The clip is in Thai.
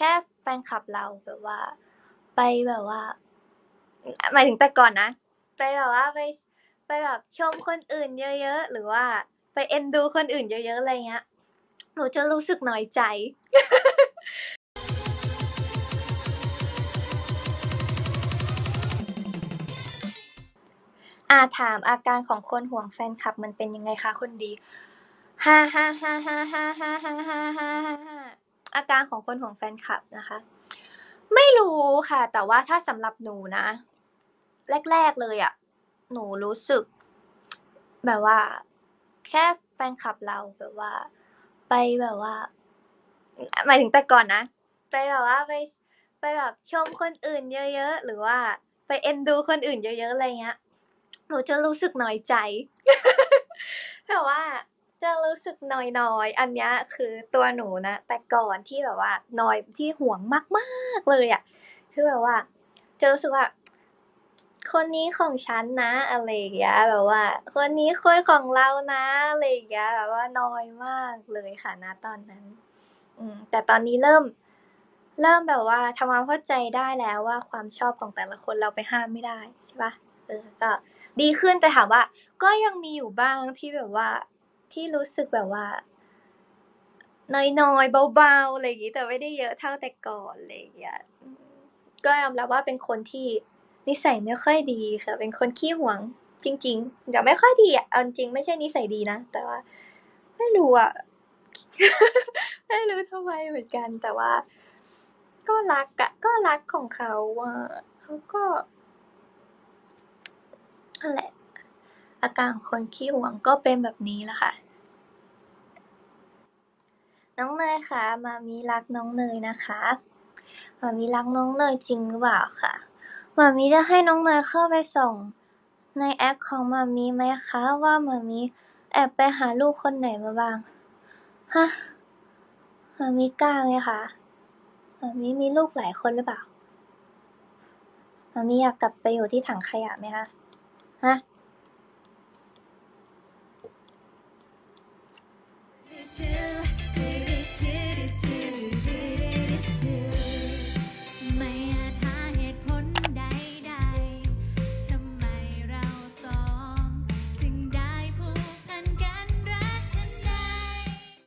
ค่แฟนคลับเราแบบว่า ไปแบบว่า หมายถึงแต่ก่อนนะ ไปแบบว่าไปไปแบบชมคนอื่นเยอะๆ หรือว่าไปเอ็นดูคนอื่นเยอะๆ อะไรเงี้ย หนูจะรู้สึกน้อยใจ อาถามอาการของคนห่วงแฟนคลับมันเป็นยังไงคะคนดี ฮ่าฮ่าฮ่าฮ่าฮ่าฮ่าฮ่าฮ่าฮ่าฮ่า อาการของคนห่วงแฟนคลับนะคะ ไม่รู้ค่ะ แต่ว่าถ้าสำหรับหนูนะ แรก ๆเลยอะหนูรู้สึก แบบว่า แค่แฟนคลับเราแบบว่า ไปแบบว่า หมายถึงแต่ก่อนนะ ไปแบบว่าไปไปแบบชมคนอื่นเยอะๆ หรือว่าไปเอ็นดูคนอื่นเยอะๆ อะไรเงี้ย หนูจะรู้สึกน้อยใจ แต่ว่า จะรู้สึกนอยๆอันนี้คือตัวหนูนะ แต่ก่อนที่แบบว่านอยที่ห่วงมากๆเลยอะคือแบบว่า จะรู้สึกว่า คนนี้ของฉันนะอะไรอย่างเงี้ยแบบว่า คนนี้คนของเรานะอะไรอย่างเงี้ยแบบว่านอยมากเลยค่ะณตอนนั้น อืม แต่ตอนนี้เริ่ม เริ่มแบบว่าทำความเข้าใจได้แล้วว่าความชอบของแต่ละคนเราไปห้ามไม่ได้ใช่ปล่าเออก็ดีขึ้นแต่ถามว่า ก็ยังมีอยู่บ้างที่แบบว่า ที่รู้สึกแบบว่าน้อยๆ เบาๆ อะไรอย่างงี้แต่ไม่ได้เยอะเท่าแต่ก่อนอะไรอย่างเงี้ยก็ยอมรับว่าเป็นคนที่นิสัยไม่ค่อยดีค่ะ เป็นคนขี้หวงจริงๆแบบไม่ค่อยดีอะเอาจริงๆไม่ใช่นิสัยดีนะ แต่ว่า ไม่รู้อะ ไม่รู้ทำไมเหมือนกัน แต่ว่า ก็รักอะก็รักของเขาอะเขาก็นั่นแหละ อาการคนขี้หวงก็เป็นแบบนี้แหละค่ะ น้องเนยคะมามิรักน้องเนยนะคะมามิรักน้องเนยจริงหรือเปล่าคะมามิจะให้น้องเนยเข้าไปส่องในแอปของมามิไหมคะว่ามามิแอบไปหาลูกคนไหนมาบ้าง ฮะมามิกล้าไหมคะมามิมีลูกหลายคนหรือเปล่ามามิอยากกลับไปอยู่ที่ถังขยะไหมคะ ฮะ